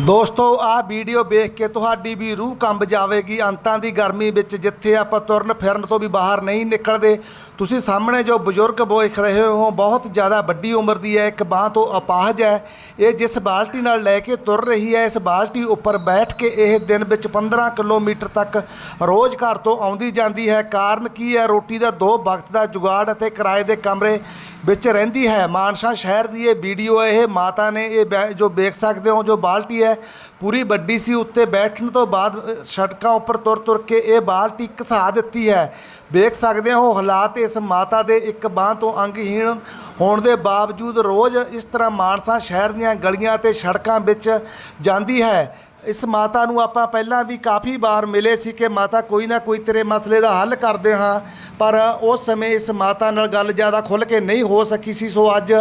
ਦੋਸਤੋ, ਆਹ ਵੀਡੀਓ ਵੇਖ ਕੇ ਤੁਹਾਡੀ ਵੀ ਰੂਹ ਕੰਬ ਜਾਵੇਗੀ। ਅੰਤਾਂ ਦੀ ਗਰਮੀ ਵਿੱਚ ਜਿੱਥੇ ਆਪਾਂ ਤੁਰਨ ਫਿਰਨ ਤੋਂ ਵੀ ਬਾਹਰ ਨਹੀਂ ਨਿਕਲਦੇ, ਤੁਸੀਂ ਸਾਹਮਣੇ ਜੋ ਬਜ਼ੁਰਗ ਵੇਖ ਰਹੇ ਹੋ, ਬਹੁਤ ਜ਼ਿਆਦਾ ਵੱਡੀ ਉਮਰ ਦੀ ਹੈ, ਇੱਕ ਬਾਹ ਤੋਂ ਅਪਾਹਜ ਹੈ। ਇਹ ਜਿਸ ਬਾਲਟੀ ਨਾਲ ਲੈ ਕੇ ਤੁਰ ਰਹੀ ਹੈ, ਇਸ ਬਾਲਟੀ ਉੱਪਰ ਬੈਠ ਕੇ ਇਹ ਦਿਨ ਵਿੱਚ 15 ਕਿਲੋਮੀਟਰ ਤੱਕ ਰੋਜ਼ ਘਰ ਤੋਂ ਆਉਂਦੀ ਜਾਂਦੀ ਹੈ। ਕਾਰਨ ਕੀ ਹੈ? ਰੋਟੀ ਦਾ ਦੋ ਵਕਤ ਦਾ ਜੁਗਾੜ ਅਤੇ ਕਿਰਾਏ ਦੇ ਕਮਰੇ। ਵਿੱਚ ਰਹਿੰਦੀ ਹੈ। ਮਾਨਸਾ ਸ਼ਹਿਰ ਦੀ ਇਹ ਵੀਡੀਓ ਹੈ, ਇਹ ਮਾਤਾ ਨੇ ਇਹ ਬੈ- ਜੋ ਵੇਖ ਸਕਦੇ ਹੋ, ਜੋ ਬਾਲਟੀ ਹੈ, ਪੂਰੀ ਵੱਡੀ ਸੀ, ਉੱਤੇ ਬੈਠਣ ਤੋਂ ਬਾਅਦ ਸੜਕਾਂ ਉੱਪਰ ਤੁਰ ਤੁਰ ਕੇ ਇਹ ਬਾਲਟੀ ਘਸਾ ਦਿੱਤੀ ਹੈ। ਵੇਖ ਸਕਦੇ ਹੋ ਹਾਲਾਤ ਇਸ ਮਾਤਾ ਦੇ ਇੱਕ ਬਾਹ ਤੋਂ ਅੰਗਹੀਣ ਹੋਣ ਦੇ ਬਾਵਜੂਦ ਰੋਜ਼ ਇਸ ਤਰ੍ਹਾਂ ਮਾਨਸਾ ਸ਼ਹਿਰ ਦੀਆਂ ਗਲੀਆਂ ਤੇ ਸੜਕਾਂ ਵਿੱਚ ਜਾਂਦੀ ਹੈ। ਇਸ ਮਾਤਾ ਨੂੰ ਆਪਾਂ ਪਹਿਲਾਂ ਵੀ ਕਾਫੀ ਵਾਰ ਮਿਲੇ ਸੀ ਕਿ ਮਾਤਾ ਕੋਈ ਨਾ ਕੋਈ ਤੇਰੇ ਮਸਲੇ ਦਾ ਹੱਲ ਕਰਦੇ ਹਾਂ, ਪਰ ਉਸ ਸਮੇਂ ਇਸ ਮਾਤਾ ਨਾਲ ਗੱਲ ਜ਼ਿਆਦਾ ਖੁੱਲ ਕੇ ਨਹੀਂ ਹੋ ਸਕੀ ਸੀ। ਸੋ ਅੱਜ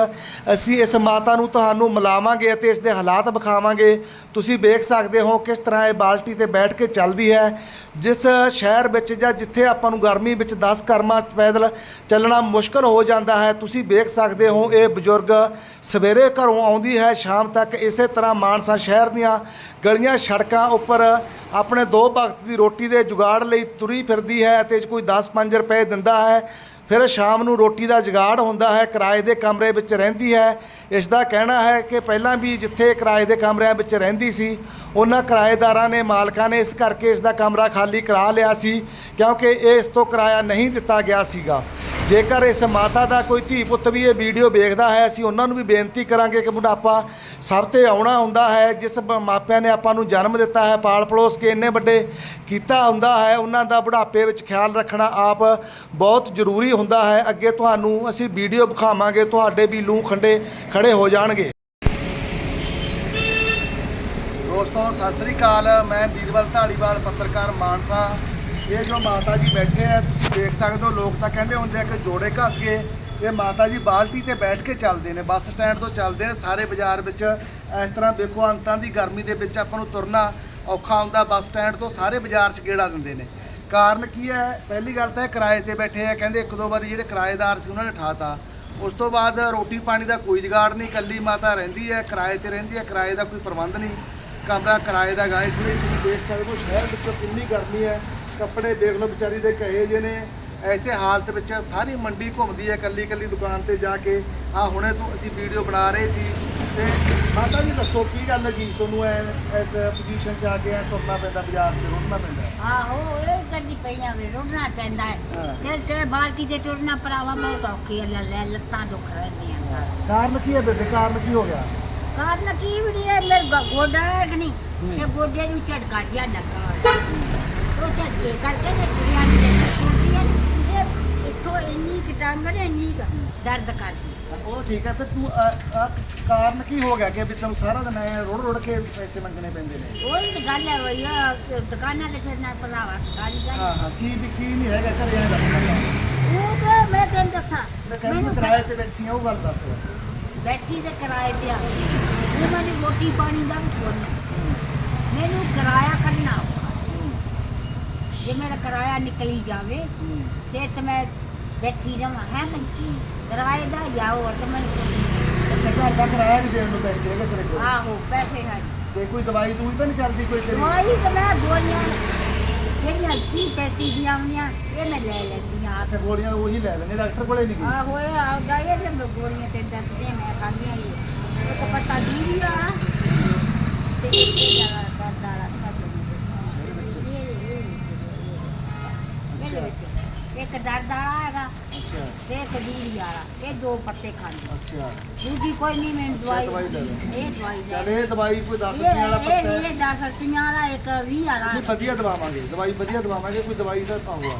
ਅਸੀਂ ਇਸ ਮਾਤਾ ਨੂੰ ਤੁਹਾਨੂੰ ਮਿਲਾਵਾਂਗੇ ਅਤੇ ਇਸ ਦੇ ਹਾਲਾਤ ਵਿਖਾਵਾਂਗੇ। ਤੁਸੀਂ ਵੇਖ ਸਕਦੇ ਹੋ ਕਿਸ ਤਰ੍ਹਾਂ ਇਹ ਬਾਲਟੀ ਤੇ ਬੈਠ ਕੇ ਚੱਲਦੀ ਹੈ। ਜਿਸ ਸ਼ਹਿਰ ਵਿੱਚ ਜਾਂ ਜਿੱਥੇ ਆਪਾਂ ਨੂੰ ਗਰਮੀ ਵਿੱਚ 10 ਕਰਮਾਂ ਪੈਦਲ ਚੱਲਣਾ ਮੁਸ਼ਕਲ ਹੋ ਜਾਂਦਾ ਹੈ, ਤੁਸੀਂ ਵੇਖ ਸਕਦੇ ਹੋ ਇਹ ਬਜ਼ੁਰਗ ਸਵੇਰੇ ਘਰੋਂ ਆਉਂਦੀ ਹੈ, ਸ਼ਾਮ ਤੱਕ ਇਸੇ ਤਰ੍ਹਾਂ ਮਾਨਸਾ ਸ਼ਹਿਰ ਦੀਆਂ ਗਲੀਆਂ ਸੜਕਾਂ ਉੱਪਰ ਆਪਣੇ ਦੋ ਵਕਤ ਦੀ ਰੋਟੀ ਦੇ ਜੁਗਾੜ ਲਈ ਤੁਰੀ ਫਿਰਦੀ ਹੈ ਅਤੇ ਕੋਈ 10-5 ਰੁਪਏ ਦਿੰਦਾ ਹੈ, ਫਿਰ ਸ਼ਾਮ ਨੂੰ ਰੋਟੀ ਦਾ ਜੁਗਾੜ ਹੁੰਦਾ ਹੈ, ਕਿਰਾਏ ਦੇ ਕਮਰੇ ਵਿੱਚ ਰਹਿੰਦੀ ਹੈ। ਇਸ ਦਾ ਕਹਿਣਾ ਹੈ ਕਿ ਪਹਿਲਾਂ ਵੀ ਜਿੱਥੇ ਕਿਰਾਏ ਦੇ ਕਮਰਿਆਂ ਵਿੱਚ ਰਹਿੰਦੀ ਸੀ, ਉਹਨਾਂ ਕਿਰਾਏਦਾਰਾਂ ਨੇ, ਮਾਲਕਾਂ ਨੇ ਇਸ ਕਰਕੇ ਇਸ ਦਾ ਕਮਰਾ ਖਾਲੀ ਕਰਾ ਲਿਆ ਸੀ, ਕਿਉਂਕਿ ਇਹ ਇਸ ਤੋਂ ਕਿਰਾਇਆ ਨਹੀਂ ਦਿੱਤਾ ਗਿਆ ਸੀਗਾ। ਜੇਕਰ ਇਸ ਮਾਤਾ ਦਾ ਕੋਈ ਧੀ ਪੁੱਤ ਵੀ ਇਹ ਵੀਡੀਓ ਵੇਖਦਾ ਹੈ, ਅਸੀਂ ਉਹਨਾਂ ਨੂੰ ਵੀ ਬੇਨਤੀ ਕਰਾਂਗੇ ਕਿ ਬੁਢਾਪਾ ਸਭ ਤੇ ਆਉਣਾ ਹੁੰਦਾ ਹੈ, ਜਿਸ ਮਾਪਿਆਂ ਨੇ ਆਪਾਂ ਨੂੰ ਜਨਮ ਦਿੱਤਾ ਹੈ, ਪਾਲ ਪਲੋਸ ਕੇ ਇੰਨੇ ਵੱਡੇ ਕੀਤਾ ਹੁੰਦਾ ਹੈ, ਉਹਨਾਂ ਦਾ ਬੁਢਾਪੇ ਵਿੱਚ ਖਿਆਲ ਰੱਖਣਾ ਆਪ ਬਹੁਤ ਜ਼ਰੂਰੀ ਹੁੰਦਾ ਹੈ। ਅੱਗੇ ਤੁਹਾਨੂੰ ਅਸੀਂ ਵੀਡੀਓ ਵਿਖਾਵਾਂਗੇ, ਤੁਹਾਡੇ ਵੀ ਲੂੰ ਖੰਡੇ ਖੜੇ ਹੋ ਜਾਣਗੇ। ਦੋਸਤੋ, ਸਤਿ ਸ੍ਰੀ ਅਕਾਲ, ਮੈਂ ਵੀਰਵਲ ਢਾਲੀਵਾਲ ਪੱਤਰਕਾਰ ਮਾਨਸਾ। ਇਹ ਜੋ ਮਾਤਾ ਜੀ ਬੈਠੇ ਆ ਦੇਖ ਸਕਦੇ ਹੋ, ਲੋਕ ਤਾਂ ਕਹਿੰਦੇ ਹੁੰਦੇ ਆ ਕਿ ਜੋੜੇ ਘਸ ਗਏ ਇਹ ਮਾਤਾ ਜੀ ਬਾਲਟੀ ਤੇ ਬੈਠ ਕੇ ਚੱਲਦੇ ਨੇ, ਬੱਸ ਸਟੈਂਡ ਤੋਂ ਚੱਲਦੇ ਨੇ, ਸਾਰੇ ਬਾਜ਼ਾਰ ਵਿੱਚ ਇਸ ਤਰ੍ਹਾਂ ਦੇਖੋ ਅੰਤਾਂ ਦੀ ਗਰਮੀ ਦੇ ਵਿੱਚ ਆਪਾਂ ਨੂੰ ਤੁਰਨਾ ਔਖਾ ਹੁੰਦਾ, ਬੱਸ ਸਟੈਂਡ ਤੋਂ ਸਾਰੇ ਬਾਜ਼ਾਰ 'ਚ ਗੇੜਾ ਦਿੰਦੇ ਨੇ। ਕਾਰਨ ਕੀ ਹੈ? ਪਹਿਲੀ ਗੱਲ ਤਾਂ ਇਹ ਕਿਰਾਏ ਤੇ ਬੈਠੇ ਆ, ਕਹਿੰਦੇ ਇੱਕ ਦੋ ਵਾਰੀ ਜਿਹੜੇ ਕਿਰਾਏਦਾਰ ਸੀ ਉਹਨਾਂ ਨੇ ਠਾਤਾ। ਉਸ ਤੋਂ ਬਾਅਦ ਰੋਟੀ ਪਾਣੀ ਦਾ ਕੋਈ ਜੁਗਾੜ ਨਹੀਂ, ਇਕੱਲੀ ਮਾਤਾ ਰਹਿੰਦੀ ਹੈ, ਕਿਰਾਏ ਤੇ ਰਹਿੰਦੀ ਹੈ, ਕਿਰਾਏ ਦਾ ਕੋਈ ਪ੍ਰਬੰਧ ਨਹੀਂ। ਕਮਰਾ ਕਿਰਾਏ ਦਾ ਗਾ ਲਈ ਤੁਸੀਂ ਦੇਖ ਸਕਦੇ ਹੋ, ਸ਼ਹਿਰ ਵਿੱਚ ਕਿੰਨੀ ਗਰਮੀ ਹੈ। ਕੱਪੜੇ ਦੇਖ ਲਓ ਵਿਚਾਰੀ ਦੇ ਕਹੇ ਜੇ ਨੇ ਐਸੇ ਹਾਲਤ ਵਿੱਚ ਸਾਰੀ ਮੰਡੀ ਘੁੰਮਦੀ ਹੈ ਕੱਲੀ ਕੱਲੀ ਦੁਕਾਨ ਤੇ ਜਾ ਕੇ। ਆ ਹੁਣੇ ਤੋਂ ਅਸੀਂ ਵੀਡੀਓ ਬਣਾ ਰਹੇ ਸੀ ਤੇ ਮਾਤਾ ਜੀ ਦੱਸੋ ਕੀ ਗੱਲ ਲੱਗੀ? ਤੁਹਾਨੂੰ ਐ ਇਸ ਪੋਜੀਸ਼ਨ 'ਚ ਆ ਕੇ ਐਂ ਤੁਰਨਾ ਪੈਂਦਾ ਬਾਜ਼ਾਰ 'ਚ ਰੁਕਣਾ ਪੈਂਦਾ? ਆਹੋ ਇਹ ਕਰਦੀ ਪਈਆਂ ਵੇ ਰੁੜਨਾ ਪੈਂਦਾ ਹੈ। ਤੇ ਤੇ ਬਾਲਟੀ ਤੇ ਟੁਰਨਾ ਭਰਾਵਾ ਬਹੁਤ ਔਖੀ ਹੈ ਲੈ ਲੱਤਾਂ ਦੁਖ ਰਹਿੰਦੀਆਂ ਕਾਰਨ ਕੀ ਹੈ ਬੇਬੇ? ਕਾਰਨ ਕੀ ਹੋ ਗਿਆ? ਕਾਰਨ ਕੀ ਵੀ ਹੈ ਮੇਰੇ ਗੋਡਾ ਹੈ ਕਿ ਨਹੀਂ। ਇਹ ਗੋਡੇ ਨੂੰ ਝਟਕਾ ਜਿਹਾ ਲੱਗਾ ਹੋਇਆ। ਉਹ ਝਟਕੇ ਕਰਕੇ ਨੇ ਟੁਰਿਆ ਨਹੀਂ ਜਾਂਦਾ ਟੁਰਦੀਆਂ ਇਹ ਇੱਥੋਂ ਇੰਨੀ ਕਟਾਂਗੜ ਇੰਨੀ ਕੁ ਦਰਦ ਕਰਦੀ ਉਹ ਠੀਕ ਹੈ ਤੇ ਤੂੰ ਅ, ਅ, ਕਾਰਨ ਕੀ ਹੋ ਗਿਆ ਕਿ ਵੀ ਤੈਨੂੰ ਸਾਰਾ ਦਿਨ ਐ ਰੋੜ ਰੋੜ ਕੇ ਪੈਸੇ ਮੰਗਣੇ ਪੈਂਦੇ ਨੇ? ਉਹੀ ਤਾਂ ਗੱਲ ਹੈ ਵਈ ਆ ਦੁਕਾਨਾਂ ਤੇ ਫਿਰਨਾ ਭਰਾਵਾ ਸਕਾਲੀ ਹਾਂ। ਗੱਲ ਹਾਂ ਕੀ ਵੀ ਕੀ ਨਹੀਂ ਹੈਗਾ ਘਰੇ ਐ ਦੱਸ ਉਹ ਤਾਂ ਮੈਂ ਤੈਨੂੰ ਦੱਸਾਂ ਮੈਂ ਕਹਿੰਦੀ ਮੈਨੂੰ ਕਿਰਾਏ ਤੇ ਬੈਠੀ ਆ ਉਹ ਗੱਲ ਦੱਸ। ਬੈਠੀ ਤੇ ਕਿਰਾਏ ਤੇ ਆ। ਉਹ ਮੈਨੂੰ ਰੋਟੀ ਪਾਣੀ ਦਾ ਵੀ ਖੋਲ੍ਹਣਾ ਮੈਨੂੰ ਕਿਰਾਇਆ ਕੱਢਣਾ ਔਖਾ। ਜੇ ਮੇਰਾ ਕਿਰਾਇਆ ਨਿਕਲੀ ਜਾਵੇ ਤੇ ਤੇ ਮੈਂ ਬੈਠੀ ਰਵਾਂ ਹੈ ਮੈਂ ਕਿਰਾਏ ਦਾ ਜਾਓ ਤੇ ਮੈਨੂੰ ਅੱਛਾ ਘਰ ਦਾ ਕਿਰਾਇਆ ਵੀ ਦੇਣ ਨੂੰ ਪੈਸੇ ਹੈਗੇ ਤੇਰੇ ਕੋਲ? ਆਹੋ ਪੈਸੇ ਹੈ। ਤੇ ਕੋਈ ਦਵਾਈ ਦੂਈ ਤਾਂ ਨਹੀਂ ਚੱਲਦੀ ਕੋਈ ਤੇਰੀ? ਦਵਾਈ ਤੇ ਮੈਂ ਗੋਲੀਆਂ ਜਿਹੜੀਆਂ ਕੀ ਪੈਤੀ ਦੀਆਂ ਆਉਂਦੀਆਂ ਇਹ ਮੈਂ ਲੈ ਲੈਂਦੀਆਂ ਅੱਛਾ ਗੋਲੀਆਂ ਉਹੀ ਲੈ ਲੈਣੇ ਡਾਕਟਰ ਕੋਲੇ ਨਹੀਂ ਗਈ? ਆਹੋ ਇਹ ਆ ਗਏ ਤੇ ਮੈਂ ਗੋਲੀਆਂ ਤੇ ਦੱਸਦੇ ਮੈਂ ਖਾਂਦੀਆਂ ਹੀ ਉਹ ਤਾਂ ਪਤਾ ਵੀ ਆ। ਤੇ ਇਹ ਜ਼ਿਆਦਾ ਦਰਦ ਵਾਲਾ ਸਭ ਇਹਦੇ ਵਿੱਚ ਇੱਕ ਦਰਦ ਵਾਲਾ ਹੈਗਾ ਇੱਕ ਦੂਰੀ ਵਾਲਾ ਇਹ ਦੋ ਪੱਤੇ ਖਾਂਦੇ ਅੱਛਾ। ਦੂਜੀ ਕੋਈ ਨਹੀਂ ਮੈਨੂੰ ਦਵਾਈ ਦਵਾਈ ਲੈ ਲਓ। ਇਹ ਦਵਾਈ ਲੈ ਚੱਲ ਇਹ ਦਵਾਈ ਕੋਈ 10 ਇਹ ਰੁਪਏ ਵਾਲਾ ਪੱਤਾ ਇਹ ਹੈ ਇਹ 10 ਰੁਪਈਆਂ ਵਾਲਾ ਇੱਕ 20 ਵਾਲਾ। ਨਹੀਂ ਵਧੀਆ ਦਵਾਵਾਂਗੇ। ਦਵਾਈ ਵਧੀਆ ਦਵਾਵਾਂਗੇ ਕੋਈ ਦਵਾਈ ਦਾ ਪਾਊਗਾ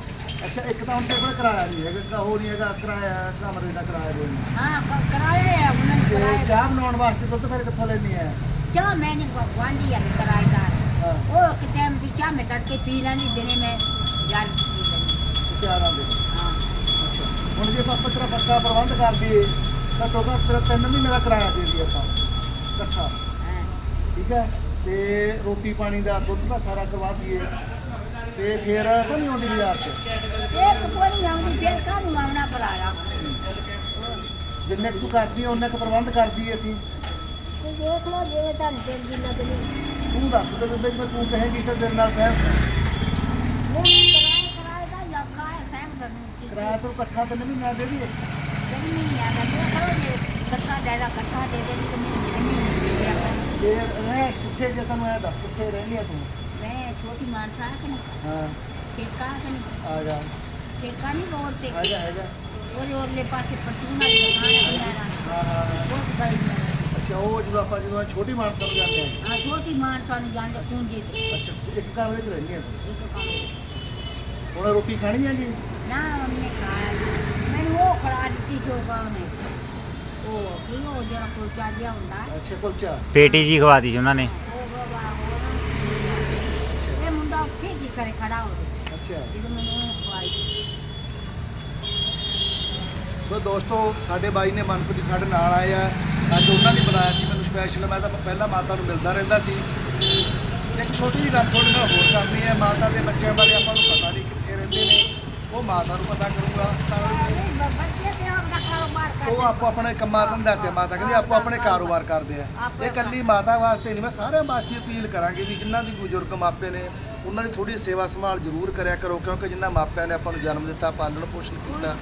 ਅੱਛਾ ਇੱਕ ਤਾਂ ਹੁਣ ਤੇ ਕੋਲ ਕਿਰਾਇਆ ਨਹੀਂ ਹੈਗਾ ਤਾਂ ਉਹ ਨਹੀਂ ਹੈਗਾ ਕਿਰਾਇਆ ਕਮਰੇ ਦਾ ਕਿਰਾਇਆ ਦੇਣਾ ਹਾਂ ਕ- ਕਰਾਏ ਆ ਉਹਨਾਂ ਨੇ ਤੇ ਕਰਾਏ ਚਾਹ ਬਣਾਉਣ ਵਾਸਤੇ ਦੁੱਧ ਫਿਰ ਕਿੱਥੋਂ ਲੈਣੀ ਹੈ ਚਾਹ ਮੈंने ਗਵਾਂਢੀ ਆ ਕਿਰਾਏਦਾਰ। ਹਾਂ। ਉਹ ਇੱਕ ਟਾਈਮ ਦੀ ਚਾਹ ਮੈਂ ਤੜਕੇ ਪੀ ਲੈਣੀ ਦਿਨੇ ਮੈਂ ਯਾਰ ਪੀ ਲੈਣੀ ਸੁਖਿਆਰਾਂ ਦੇ ਹਾਂ ਅੱਛਾ ਹੁਣ ਜੇ ਆਪਾਂ ਤੇਰਾ ਪੱਕਾ ਪ੍ਰਬੰਧ ਕਰ ਦਈਏ ਤਾਂ ਟੋਕਾ ਤੇਰਾ ਤਿੰਨ ਮਹੀਨੇ ਦਾ ਕਿਰਾਇਆ ਦੇ ਦਈਏ ਆਪਾਂ। ਇਕੱਠਾ। ਠੀਕ ਹੈ? ਤੇ ਰੋਟੀ ਪਾਣੀ ਦਾ ਦੁੱਧ ਦਾ ਸਾਰਾ ਕਰਵਾ ਦਈਏ। ਤੇ ਫਿਰ ਨਹੀਂ ਆਉਂਦੀ ਬਾਜ਼ਾਰ 'ਚ? ਇੱਕ ਕੋਈ ਆਉਂਦੀ ਫਿਰ ਕਾਹਨੂੰ ਆਉਣਾ ਭਰਾਇਆ ਜਿੰਨੇ ਕੁ ਤੂੰ ਕਰਦੀ ਹੈ ਉਹਨੇ ਕੁ ਪ੍ਰਬੰਧ ਕਰ ਦਈਏ ਅਸੀਂ। ਤੇ ਦੇਖ ਲਓ ਜੇ ਤੁਹਾਨੂੰ ਚੰਗੀ ਲੱਗਦੀ। ਤੂੰ ਦੱਸ ਦੇ ਬੇਬੇ ਜਿਵੇਂ ਤੂੰ ਕਹੇਂਗੀ ਤੇ ਤੇਰੇ ਨਾਲ ਸਹਿਮਤ ਹਾਂ। ਕੱਟਾ ਦੇ ਦੇ ਨਹੀਂ ਨਹੀਂ ਦਿਆ ਕਰ। ਤੇ ਰਹਿਸ਼ ਕਿੱਥੇ ਜੇ ਇਹ ਦੱਸ ਕਿੱਥੇ ਆ ਤੂੰ? ਹਾਂ। ਆ ਜਾ। ਤੇ ਆ ਜਾ ਆ ਜਾ। ਦੀ ਅੱਛਾ ਉਹ ਜਦੋਂ ਆਪਾਂ ਜਦੋਂ ਛੋਟੀ ਮਾਨਸਾ ਨੂੰ ਜਾਂਦੇ ਆ। ਆ ਛੋਟੀ ਮਾਨਸਾ ਨੂੰ ਜਾਂਦੇ ਪੂੰਜੀ ਤੇ ਅੱਛਾ ਇੱਕ ਕਮਰੇ 'ਚ ਰਹਿੰਦੀ ਆ ਤੂੰ? ਇੱਕ ਕੰਮ ਹੁਣ ਰੋਟੀ ਖਾਣੀ ਆ ਜੀ? ਨਾ ਉਹਨੇ ਖਾਇਆ ਨੀ। ਮੈਨੂੰ ਉਹ ਖੜਾ ਦਿੱਤੀ ਸੀ ਉਹ ਬਾਹਨੇ ਉਹ ਕੀ ਉਹ ਜਿਹੜਾ ਕੁਲਚਾ ਜਿਹਾ ਹੁੰਦਾ। ਅੱਛਾ ਕੁਲਚਾ। ਪੇਟੀ ਜੀ ਖਵਾ ਦੀ ਸੀ ਉਹਨਾਂ ਨੇ। ਸੋ ਦੋਸਤੋ ਸਾਡੇ ਬਾਈ ਨੇ ਮਨਪ੍ਰੀਤ ਸਾਡੇ ਨਾਲ ਆਏ ਆ। ਅੱਜ ਉਹਨਾਂ ਨੇ ਬੁਲਾਇਆ ਸੀ ਮੈਨੂੰ ਸਪੈਸ਼ਲ ਮੈਂ ਤਾਂ ਪਹਿਲਾਂ ਮਾਤਾ ਨੂੰ ਮਿਲਦਾ ਰਹਿੰਦਾ ਸੀ। ਇੱਕ ਛੋਟੀ ਜਿਹੀ ਗੱਲ ਤੁਹਾਡੇ ਨਾਲ ਹੋਰ ਕਰਨੀ ਹੈ। ਮਾਤਾ ਦੇ ਬੱਚਿਆਂ ਬਾਰੇ ਆਪਾਂ ਨੂੰ ਪਤਾ ਨਹੀਂ ਕਿੱਥੇ ਰਹਿੰਦੇ ਨੇ। ਉਹ ਮਾਤਾ ਨੂੰ ਪਤਾ ਕਰੂਗਾ। ਤਾਂ ਉਹ ਆਪੋ ਆਪਣੇ ਕੰਮਾਂ ਧੰਦਾ ਤੇ ਮਾਤਾ ਕਹਿੰਦੀ, ਆਪੋ ਆਪਣੇ ਕਾਰੋਬਾਰ ਕਰਦੇ ਆ। ਇਹ ਕੱਲੀ ਮਾਤਾ ਵਾਸਤੇ ਨਹੀਂ, ਮੈਂ ਸਾਰਿਆਂ ਵਾਸਤੇ ਅਪੀਲ ਕਰਾਂਗੇ ਵੀ ਜਿਨ੍ਹਾਂ ਦੀ ਬਜ਼ੁਰਗ ਮਾਪੇ ਨੇ, ਉਹਨਾਂ ਦੀ ਥੋੜੀ ਸੇਵਾ ਸੰਭਾਲ ਜ਼ਰੂਰ ਕਰਿਆ ਕਰੋ, ਕਿਉਂਕਿ ਜਿਨ੍ਹਾਂ ਮਾਪਿਆਂ ਨੇ ਆਪਾਂ ਨੂੰ ਜਨਮ ਦਿੱਤਾ, ਪਾਲਣ ਪੋਸ਼ਣ ਕੀਤਾ,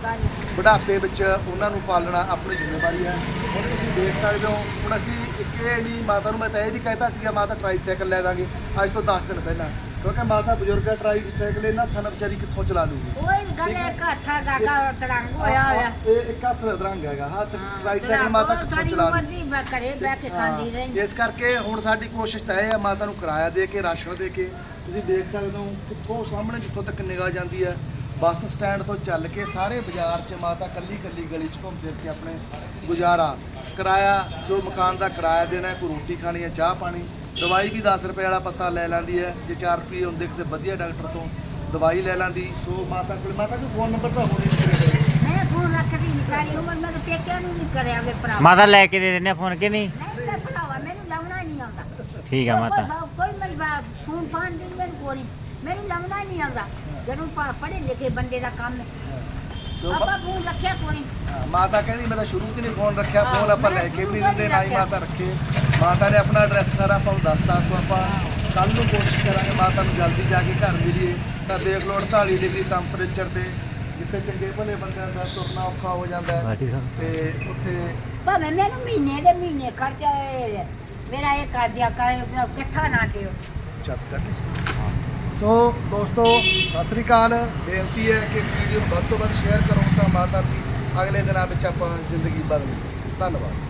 ਬੁਢਾਪੇ ਵਿੱਚ ਉਹਨਾਂ ਨੂੰ ਪਾਲਣਾ ਆਪਣੀ ਜ਼ਿੰਮੇਵਾਰੀ ਹੈ। ਹੁਣ ਤੁਸੀਂ ਦੇਖ ਸਕਦੇ ਹੋ, ਹੁਣ ਅਸੀਂ ਇੱਕ ਇਹ ਨਹੀਂ, ਮਾਤਾ ਨੂੰ ਮੈਂ ਤਾਂ ਇਹ ਵੀ ਕਹਿਤਾ ਸੀਗਾ, ਮਾਤਾ ਟਰਾਈਸਾਈਕਲ ਲੈ ਦਾਂਗੇ, ਅੱਜ ਤੋਂ 10 ਦਿਨ ਪਹਿਲਾਂ। ਕਿਉਂਕਿ ਮਾਤਾ ਬਜ਼ੁਰਗ ਹੈ ਟਰਾਈਸਾਈਕਲ ਇਹਨਾਂ ਥਾਂ ਵਿਚਾਰੀ ਕਿੱਥੋਂ ਚਲਾ ਲੂਗੀ। ਕੋਈ ਗੱਲ ਹੈ? ਘਾਟਾ ਗਾਗਾ ਤਰੰਗ ਹੋਇਆ ਹੋਇਆ। ਇਹ ਇੱਕ ਹੱਥ ਰੰਗ ਹੈਗਾ ਹੱਥ ਟਰਾਈਸਾਈਕਲ ਮਾਤਾ ਕਿੱਥੋਂ ਚਲਾ ਲੂ ਲੂਗੀ? ਮੈਂ ਘਰੇ ਬਹਿ ਕੇ ਖਾਂਦੀ ਰਹੀ। ਇਸ ਕਰਕੇ ਹੁਣ ਸਾਡੀ ਕੋਸ਼ਿਸ਼ ਤਾਂ ਇਹ ਹੈ ਮਾਤਾ ਨੂੰ ਕਿਰਾਇਆ ਦੇ ਕੇ ਰਾਸ਼ਨ ਦੇ ਕੇ। ਤੁਸੀਂ ਦੇਖ ਸਕਦੇ ਹੋ ਕਿੱਥੋਂ ਸਾਹਮਣੇ ਜਿੱਥੋਂ ਤੱਕ ਨਿਗਾਹ ਜਾਂਦੀ ਹੈ। ਬੱਸ ਸਟੈਂਡ ਤੋਂ ਚੱਲ ਕੇ ਸਾਰੇ ਬਾਜ਼ਾਰ 'ਚ ਮਾਤਾ ਕੱਲੀ ਕੱਲੀ ਗਲੀ 'ਚ ਘੁੰਮ ਫਿਰ ਕੇ ਆਪਣੇ ਗੁਜ਼ਾਰਾ। ਕਿਰਾਇਆ ਜੋ ਮਕਾਨ ਦਾ ਕਿਰਾਇਆ ਦੇਣਾ ਕੋਈ ਰੋਟੀ ਖਾਣੀ ਹੈ ਚਾਹ ਪਾਣੀ। ਦਵਾਈ ਵੀ 10 ਰੁਪਏ ਵਾਲਾ ਪੱਤਾ ਲੈ ਲੈਂਦੀ ਹੈ। ਜੇ 4 ਰੁਪਏ ਹੁੰਦੇ ਕਿਸੇ ਵਧੀਆ ਡਾਕਟਰ ਤੋਂ ਦਵਾਈ ਲੈ ਲੈਂਦੀ। ਸੋ ਮਾਤਾ ਕੋਲ ਮਾਤਾ ਕੋਲ ਫੋਨ ਨੰਬਰ ਤਾਂ ਹੋਣੀ ਚਾਹੀਦਾ। ਮੈਂ ਫੋਨ ਰੱਖਦੀ ਨਹੀਂ ਸਾਰੀ ਉਮਰ ਮੇਰੇ ਪੇਕਿਆਂ ਨੂੰ ਨਹੀਂ ਕਰਿਆ ਵੇ ਭਰਾ। ਮਾਤਾ ਲੈ ਕੇ ਦੇ ਆ ਫੋਨ ਕਿ ਨਹੀਂ? ਨਹੀਂ ਤੇ ਭਰਾਵਾ ਮੈਨੂੰ ਲਾਉਣਾ ਨਹੀਂ ਆਉਂਦਾ। ਠੀਕ ਆ ਮਾਤਾ। ਕੋਈ- ਕੋਈ ਮੈਨੂੰ ਬਾ- ਫੋਨ ਫਾਨ ਦੀ ਮੈਨੂੰ ਕੋਈ ਮੈਨੂੰ ਲਾਉਣਾ ਨਹੀਂ ਆਉਂਦਾ। ਜਦੋਂ ਪਾ- ਪੜ੍ਹੇ ਲਿਖੇ ਬੰਦੇ ਦਾ ਕੰਮ। ਹੈ ਸੋ ਆਪਾਂ ਫੋਨ ਰੱਖਿਆ ਕੋਈ? ਹਾਂ, ਮਾਤਾ ਕਹਿੰਦੀ ਮੈਂ ਤਾਂ ਸ਼ੁਰੂ ਤੋਂ ਨਹੀਂ ਫੋਨ ਰੱਖਿਆ। ਹਾਂ, ਫੋਨ ਆਪਾਂ ਮੈਂ ਲੈ ਕੇ ਵੀ ਦਿੰਦੇ ਨਹੀਂ ਨਾ ਹੀ ਰੱਖਿਆ। ਮਾਤਾ ਰੱਖੇ। ਮਾਤਾ ਨੇ ਆਪਣਾ ਐਡਰੈਸ ਸਾਰਾ ਆਪਾਂ ਨੂੰ ਦੱਸਤਾ ਸੋ ਆਪਾਂ ਕੱਲ ਨੂੰ ਕੋਸ਼ਿਸ਼ ਕਰਾਂਗੇ ਮਾਤਾ ਨੂੰ ਜਲਦੀ ਜਾ ਕੇ ਘਰ ਮਿਲੀਏ। ਤਾਂ ਦੇਖ ਲਓ 48 ਡਿਗਰੀ ਟੈਂਪਰੇਚਰ ਤੇ ਜਿੱਥੇ ਚੰਗੇ ਭਲੇ ਬੰਦਿਆਂ ਦਾ ਤੁਰਨਾ ਔਖਾ ਹੋ ਜਾਂਦਾ ਹੈ। ਤੇ ਉੱਥੇ ਭਾਵੇਂ ਮੈਨੂੰ ਮਹੀਨੇ ਦੇ ਮਹੀਨੇ ਖਰਚਾ ਇਹ- ਮੇਰਾ ਇਹ ਕਰ ਦਿਆ ਕਰ ਇਕੱਠਾ ਨਾ ਦਿਓ। ਚੱਲ ਕਰ ਸੋ ਦੋਸਤੋ ਸਤਿ ਸ੍ਰੀ ਅਕਾਲ। ਬੇਨਤੀ ਹੈ ਕਿ ਵੀਡੀਓ ਵੱਧ ਤੋਂ ਵੱਧ ਸ਼ੇਅਰ ਕਰੋ ਤਾਂ ਮਾਤਾ ਦੀ ਅਗਲੇ ਦਿਨਾਂ ਵਿੱਚ ਆਪਾਂ ਜ਼ਿੰਦਗੀ ਬਦਲ ਧੰਨਵਾਦ।